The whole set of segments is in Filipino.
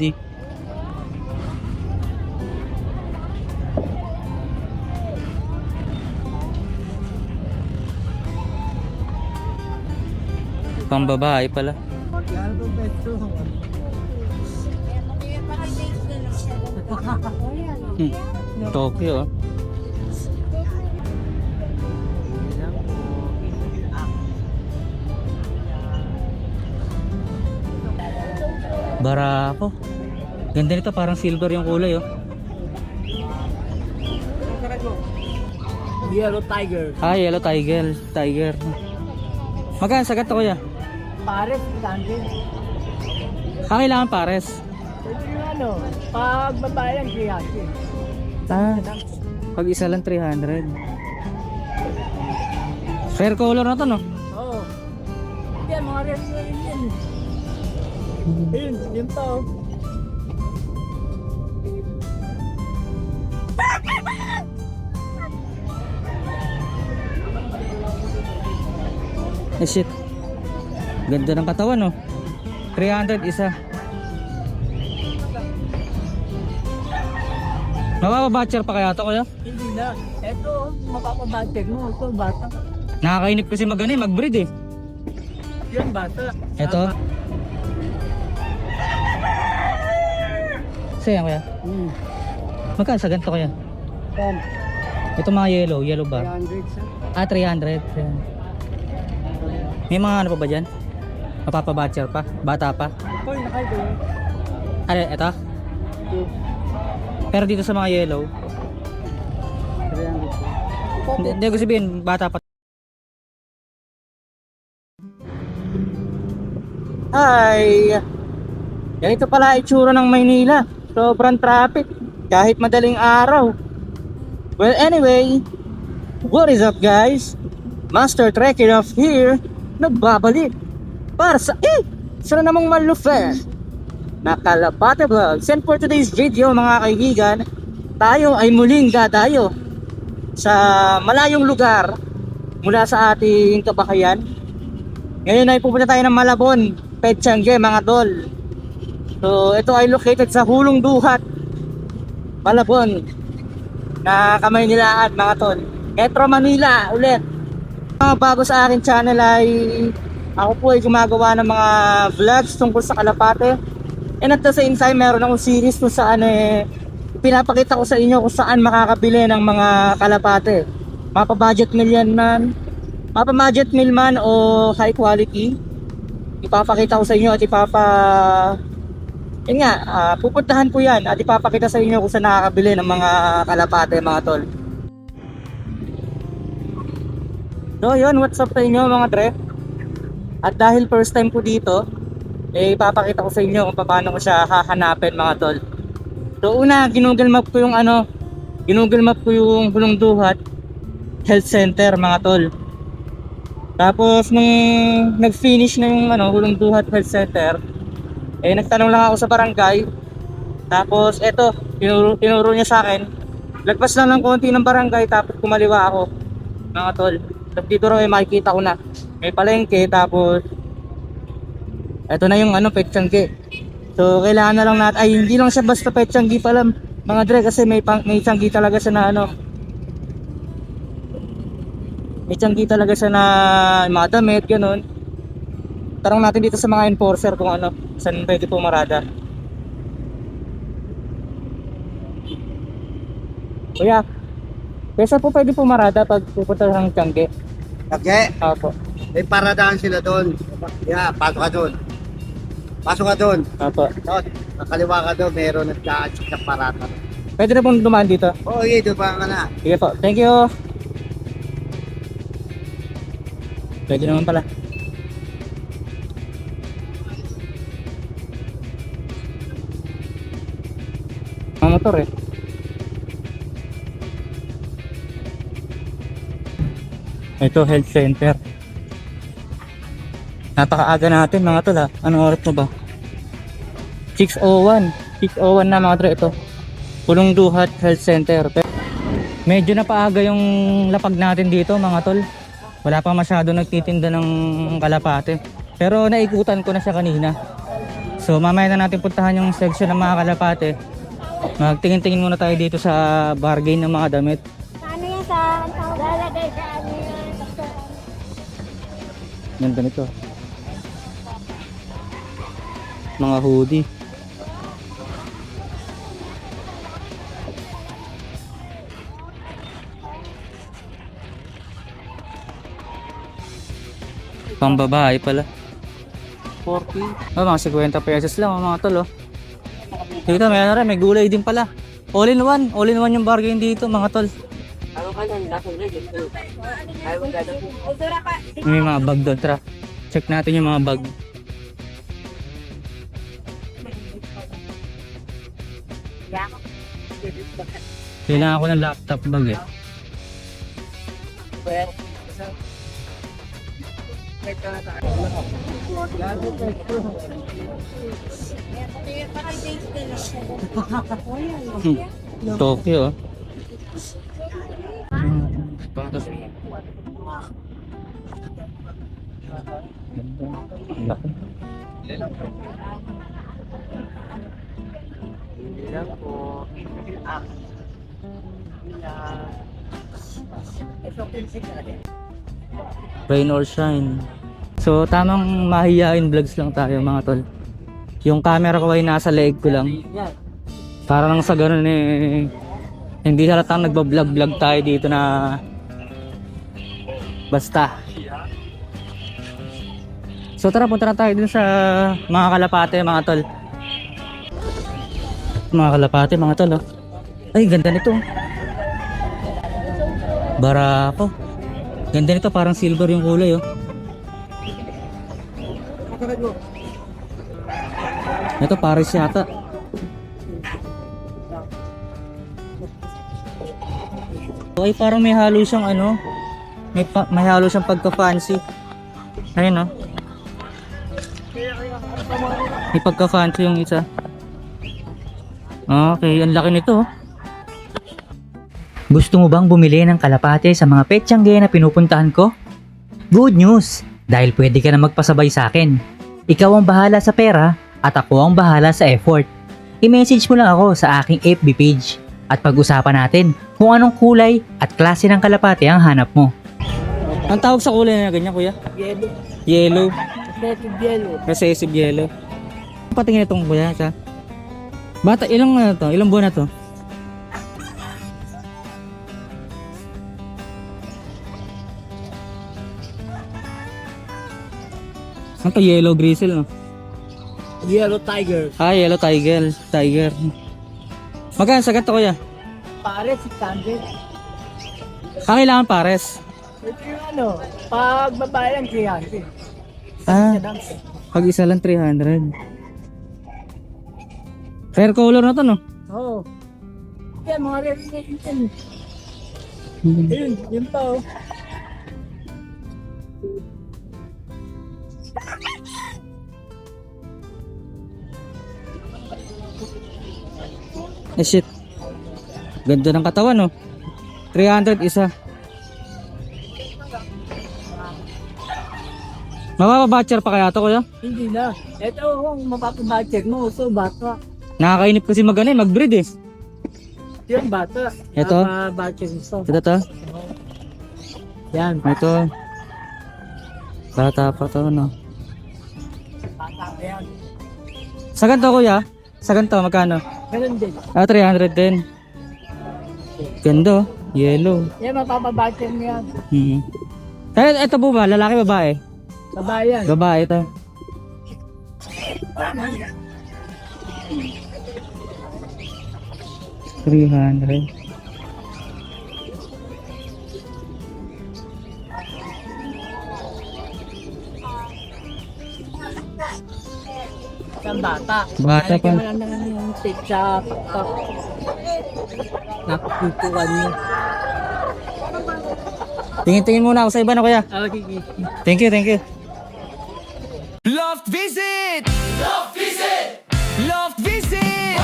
Di. Pang babae pala. Hmm. Tokyo. oh. Barako. Ganda nito, parang silver yung kulay oh. Yellow Tiger. Ah, yellow tiger, tiger. Magkano sa ganito kuya? Pares, dante. Ah, kailangan pares. Pwede yung ano, pag babae lang, kiyaki. Ah, pag isa lang 300. Fair color na to no? Oo. Yan, mga red na rin yan. Ayun, yun to. Eh shit. Ganda ng katawan no? 300 isa. Mapapabatcher pa kaya to kuya? Hindi na. Eto, mapapabatek mo. Ito, bata. Nakakainip kasi mag ano, eh, mag-breed eh. Yan, bata. Ito. Sayang kuya. Hmm. Magkano sa ganito kuya? Ten. Ito mga yellow, yellow ba? 300 sa. Ah, 300. Ayan. May mga ano pa ba dyan? Mapapabatcher pa? Bata pa? Ito, yung nakaito. Ano, ito? Pero dito sa mga yellow, 300. hindi, ko sabihin, bata pa. Hi! Ganito pala itsura ng Maynila. Sobrang traffic. Kahit madaling araw. Well, anyway, what is up guys? Master Trekking off here, nagbabalik. Para sa, eh, sana namang malufer. Nakalapate Vlogs. And for today's video mga kaibigan, tayo ay muling dadayo sa malayong lugar mula sa ating kabahayan. Ngayon ay pupunta tayo ng Malabon, Petsangge mga tol. So ito ay located sa Hulong Duhat, Malabon, na kamay nilaan mga tol. Metro Manila ulit. Mga bago sa aking channel ay ako po ay gumagawa ng mga vlogs tungkol sa Kalapate. And at the same time, meron akong series kung saan eh, pinapakita ko sa inyo kung saan makakabili ng mga kalapate. Mapa budget meal yan man, mapa budget meal man o high quality. Ipapakita ko sa inyo at ipapa... Yun nga, ah, pupuntahan ko yan at ipapakita sa inyo kung saan nakakabili ng mga kalapate mga tol. So yun, what's up sa inyo mga dre? At dahil first time ko dito, eh ipapakita ko sa inyo kung paano ko siya hahanapin mga tol. So una, ginugol map ko yung ano, ginugol map ko yung Hulong Duhat Health Center mga tol. Tapos nung nag-finish na yung ano, Hulong Duhat Health Center, eh nagtanong lang ako sa barangay. Tapos eto, tinuro, tinuro niya sa akin. Lagpas lang ng konti ng barangay tapos kumaliwa ako. Mga tol. Tapos dito raw eh makikita ko na. May palengke tapos ito na yung ano petsanggi. So kailangan na lang natin ay hindi lang siya basta petsanggi pala mga dre kasi may pang, may tiyanggi talaga siya na ano. May tiyanggi talaga siya na mga damit ganun. Tarong natin dito sa mga enforcer kung ano saan pwede pumarada. Kuya, kesa po pwede pumarada pag pupunta ng tiyanggi. Okay, Apo. may paradahan sila doon. Yeah, pasok ka doon. Pasok ka doon. Apo. Doon, nakaliwa ka doon, meron nagka-check ng parata. Pwede na pong dumaan dito. Oo, oh, doon pa ka na. Sige po, thank you. Pwede naman pala. Mga motor eh. Ito health center. Napakaaga natin mga tol ha. Anong oras na ba? 6.01. 6.01 na mga tol ito. Pulong Duhat Health Center. Medyo napaaga yung lapag natin dito mga tol. Wala pa masyado nagtitinda ng kalapate. Pero naikutan ko na siya kanina. So mamaya na natin puntahan yung section ng mga kalapate. Magtingin-tingin muna tayo dito sa bargain ng mga damit. Ganda nito. Mga hoodie. Pang babae pala. 40. Oh, mga 50 pesos lang oh, mga tol oh. Dito may ano rin, may gulay din pala. All in one, all in one yung bargain dito mga tol. May mga bag doon, tara. Check natin yung mga bag. Kailangan ko ng laptop bag eh. Hmm. Tokyo. Hmm. Patas. Laki. Rain or shine. So tamang mahihain vlogs lang tayo mga tol. Yung camera ko ay nasa leeg ko lang. Para lang sa ganun eh hindi halatang nagbablog-vlog tayo dito na basta. So tara punta na tayo dun sa mga kalapate mga tol. Mga kalapate mga tol oh. Ay ganda nito. Barako. Ganda nito parang silver yung kulay oh. Ito Paris yata. So, ay parang may halo siyang ano, may, may halo siyang pagka-fancy. Ayun oh. May pagka-fancy yung isa. Okay, ang laki nito oh. Gusto mo bang bumili ng kalapate sa mga petsangge na pinupuntahan ko? Good news! Dahil pwede ka na magpasabay sa akin. Ikaw ang bahala sa pera at ako ang bahala sa effort. I-message mo lang ako sa aking FB page at pag-usapan natin kung anong kulay at klase ng kalapate ang hanap mo. Ang tawag sa kulay na ganyan kuya? Yellow. Yellow. Native yellow. Recessive yellow. Patingin itong kuya sa. Bata, ilang ano to? Ilang buwan na to? Ano to? Yellow grizzle no? Yellow tiger. Ah, yellow tiger. Tiger. Magkano sa ganito kuya? Pare, si Tandem. Ah, kailangan pares. Ito yung ano, pag babae ang 300. Ah, pag isa lang 300. Rare color na to no? Oo. Yan, mga red yan. Ayun, yun pa oh. Eh shit. Ganda ng katawan no. 300 isa. Mapapabatcher pa kaya to kuya? Hindi na. Ito kung mapapabudget mo, so bata. Nakakainip kasi mag ano, eh, mag-breed eh. Yan, bata. Ito? Mapapabudget mo. Ito to. Yan. Ito. Bata pa to no. Bata pa yan. Sa ganito kuya? Sa ganito magkano? Ganun din. Ah, 300 din. Ganda oh. Yellow. Yan, mapapabudget mo yan. Mm Eh, ito po ba? Lalaki babae? Babae yan. Babae ito. Three hundred. Yan, bata. Bata pa. Yung tape sa pakpak. Nakukuhan mo. Tingin-tingin muna ako sa iba na kuya. Ah, sige. Thank you, thank you. Love visit! Love visit! Love visit!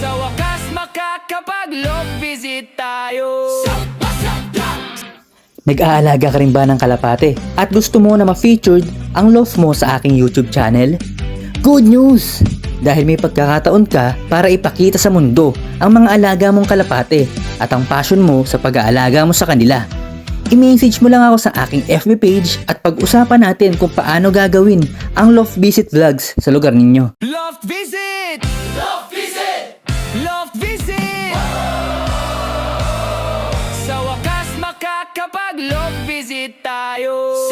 Sa wakas makakapag-love visit tayo! Nag-aalaga ka rin ba ng kalapate at gusto mo na ma-featured ang love mo sa aking YouTube channel? Good news! Dahil may pagkakataon ka para ipakita sa mundo ang mga alaga mong kalapate at ang passion mo sa pag-aalaga mo sa kanila. I-message mo lang ako sa aking FB page at pag-usapan natin kung paano gagawin ang Love Visit Vlogs sa lugar ninyo. Love visit! Love visit! Love visit! Sa wakas makakapag-love visit tayo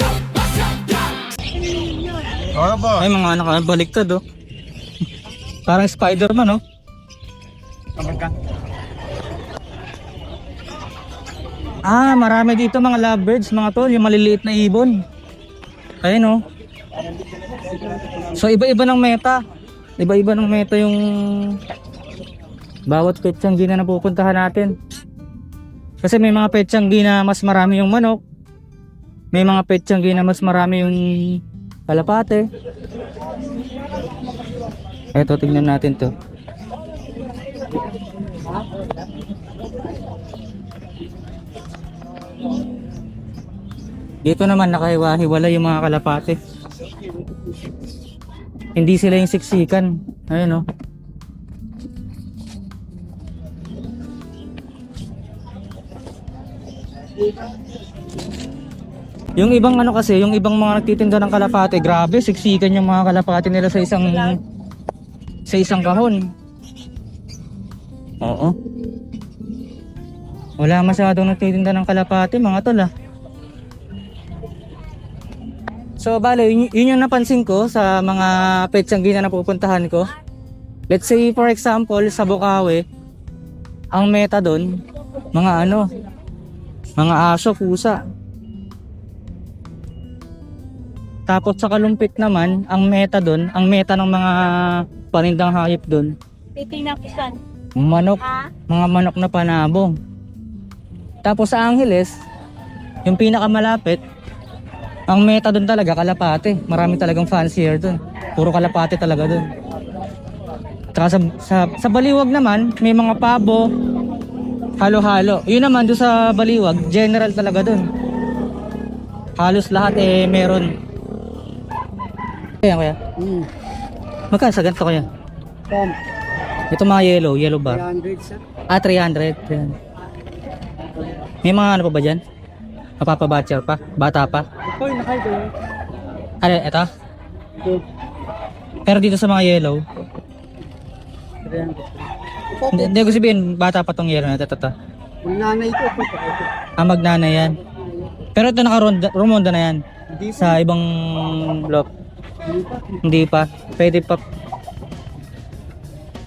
Ano ba? Ay, mga anak, ay, baliktad oh. Parang Spider-Man oh. Ah, marami dito mga lovebirds, mga tol, yung maliliit na ibon. Ayun oh. So iba-iba ng meta. Iba-iba ng meta yung bawat petsang gina na pupuntahan natin. Kasi may mga petsang gina mas marami yung manok. May mga petsang gina mas marami yung kalapate. Eto, tingnan natin to. Dito naman nakahiwa-hiwala yung mga kalapate. Hindi sila yung siksikan. Ayun oh. Yung ibang ano kasi, yung ibang mga nagtitinda ng kalapate, grabe, siksikan yung mga kalapate nila sa isang sa isang kahon. Oo. Wala masyadong nagtitinda ng kalapate, mga tol ah. So bale, yun, yun yung napansin ko sa mga petsanggina na pupuntahan ko. Let's say for example, sa Bukawi, ang meta doon, mga ano, mga aso, pusa. Tapos sa Kalumpit naman, ang meta doon, ang meta ng mga panindang hayop doon, Titingnan ko saan. manok, mga manok na panabong. Tapos sa Angeles, yung pinakamalapit, ang meta doon talaga kalapate. Marami talagang fancier doon. Puro kalapate talaga doon. Tsaka sa, sa, sa Baliwag naman, may mga pabo, halo-halo. Yun naman doon sa Baliwag, general talaga doon. Halos lahat eh meron. Kaya kuya, Hmm. magkano sa ganito kuya? Tom, Ito mga yellow, yellow bar. 300 sa. Ah, 300. Yan. May mga ano pa ba dyan? Mapapabatcher pa? Bata pa? Hoy, nakaiba yun. Ano, eto? Pero dito sa mga yellow, 300. hindi, hindi ko sabihin, bata pa tong yellow na ito. ito, ito. Kung nanay ko, ito. Ah, magnana yan. Pero ito naka-rumonda rumonda na yan. Hindi. Sa ibang block. Hindi pa. Hindi pa. Pwede pa.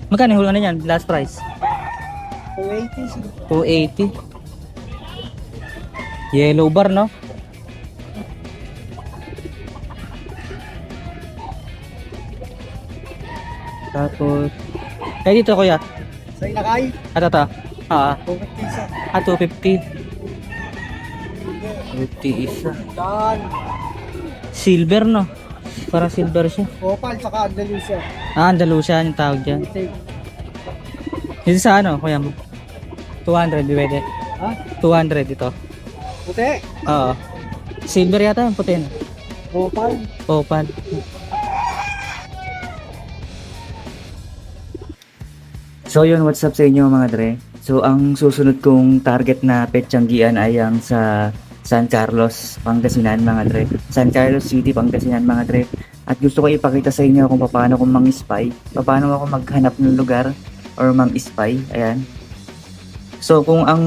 Magkano yung ano yan? Last price? 280 sa. 280. Yellow bar, no? Tapos, eh dito kuya. Sa inakay, At ito. Ah, 250 sa. ah 250. 50 isa. Dan. Silver, no? Para silver siya. Opal, saka Andalusia. Ah, Andalusian yung tawag dyan. Take. Dito sa ano, kuya mo? 200, di pwede. Ha? 200 ito. Puti. Oo. Silver yata yung puti. Opal. Opal. So yun, what's up sa inyo mga dre? So ang susunod kong target na petsanggian ay ang sa San Carlos, Pangasinan mga dre. San Carlos City, Pangasinan mga dre. At gusto ko ipakita sa inyo kung paano ako mang-spy, paano ako maghanap ng lugar or mang-spy. Ayan. So kung ang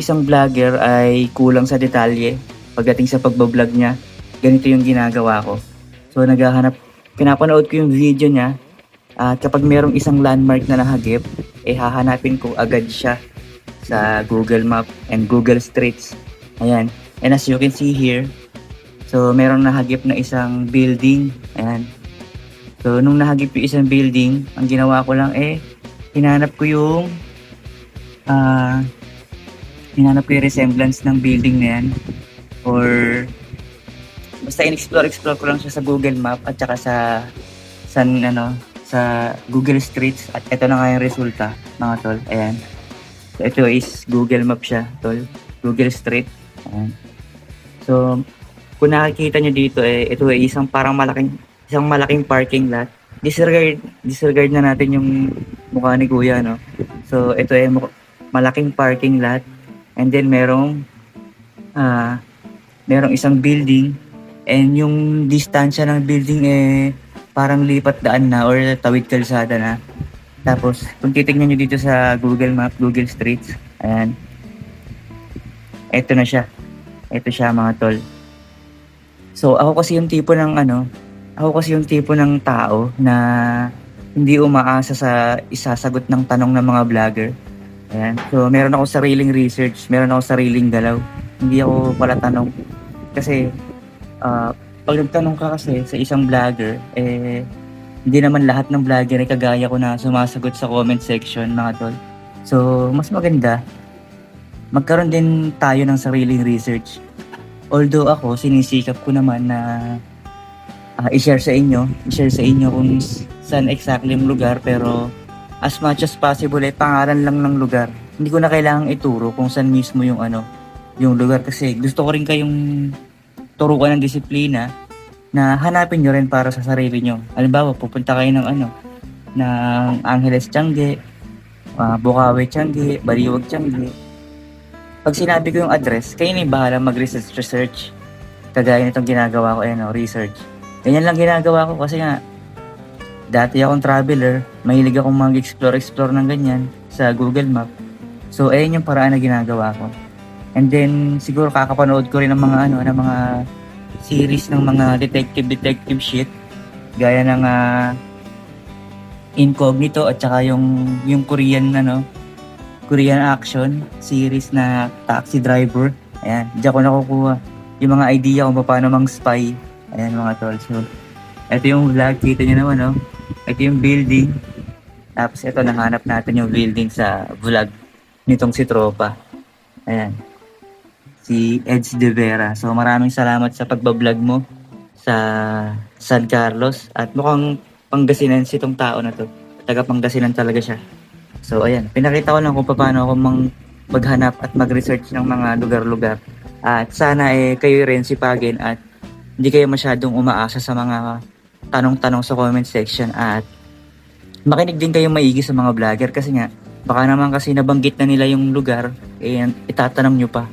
isang vlogger ay kulang sa detalye pagdating sa pagbablog niya, ganito yung ginagawa ko. So naghahanap, pinapanood ko yung video niya at kapag merong isang landmark na nahagip, eh hahanapin ko agad siya sa Google Map and Google Streets. Ayan. And as you can see here, so merong nahagip na isang building. Ayan. So nung nahagip yung isang building, ang ginawa ko lang eh, hinanap ko yung ah hinanap ko yung resemblance ng building na yan. Or basta in-explore explore ko lang siya sa Google Map at saka sa sa ano sa Google Streets. At ito na nga yung resulta mga tol. Ayan. So ito is Google Map siya tol. Google Street. Ayan. So kung nakikita nyo dito eh, ito ay isang parang malaking, isang malaking parking lot. Disregard, disregard na natin yung mukha ni Kuya, no? So, ito ay muk- malaking parking lot. And then, merong, ah, merong isang building. And yung distansya ng building eh, parang lipat daan na or tawid kalsada na. Tapos, kung titignan nyo dito sa Google Map, Google Streets, ayan. Ito na siya. Ito siya mga tol. So, ako kasi yung tipo ng ano, ako kasi yung tipo ng tao na hindi umaasa sa isasagot ng tanong ng mga vlogger. Ayan. So, meron ako sariling research, meron ako sariling galaw. Hindi ako pala tanong. Kasi, ah, pag nagtanong ka kasi sa isang vlogger, eh, hindi naman lahat ng vlogger ay kagaya ko na sumasagot sa comment section, mga tol. So, mas maganda, magkaroon din tayo ng sariling research. Although ako, sinisikap ko naman na ah, i-share sa inyo, i-share sa inyo kung saan exactly yung lugar, pero as much as possible ay pangalan lang ng lugar. Hindi ko na kailangang ituro kung saan mismo yung ano, yung lugar kasi gusto ko rin kayong turuan ng disiplina na hanapin nyo rin para sa sarili nyo. Halimbawa, pupunta kayo ng ano, ng Angeles Tiangge, uh, Bukawi Tiangge, Baliwag Tiangge. Pag sinabi ko yung address, kayo na yung bahala mag-research research. Kagaya nitong ginagawa ko, ano, research. Ganyan lang ginagawa ko kasi nga, dati akong traveler, mahilig akong mag-explore-explore ng ganyan sa Google Map. So, ayun yung paraan na ginagawa ko. And then, siguro kakapanood ko rin ng mga ano, ng mga series ng mga detective-detective shit. Gaya ng ah, Incognito at saka yung, yung Korean, ano, Korean action series na Taxi Driver. Ayan, diyan ko nakukuha yung mga idea kung paano mang spy. Ayan mga tol. So, ito yung vlog. Kita nyo naman, no? Ito yung building. Tapos ito, nahanap natin yung building sa vlog nitong si Tropa. Ayan. Si Eds De Vera. So, maraming salamat sa pagbablog mo sa San Carlos. At mukhang Pangasinense itong tao na to. Taga Pangasinan talaga siya. So, ayan. Pinakita ko lang kung paano ako mang maghanap at mag-research ng mga lugar-lugar. At sana eh, kayo rin sipagin at hindi kayo masyadong umaasa sa mga tanong-tanong sa comment section at makinig din kayo maigi sa mga vlogger kasi nga baka naman kasi nabanggit na nila yung lugar eh itatanong nyo pa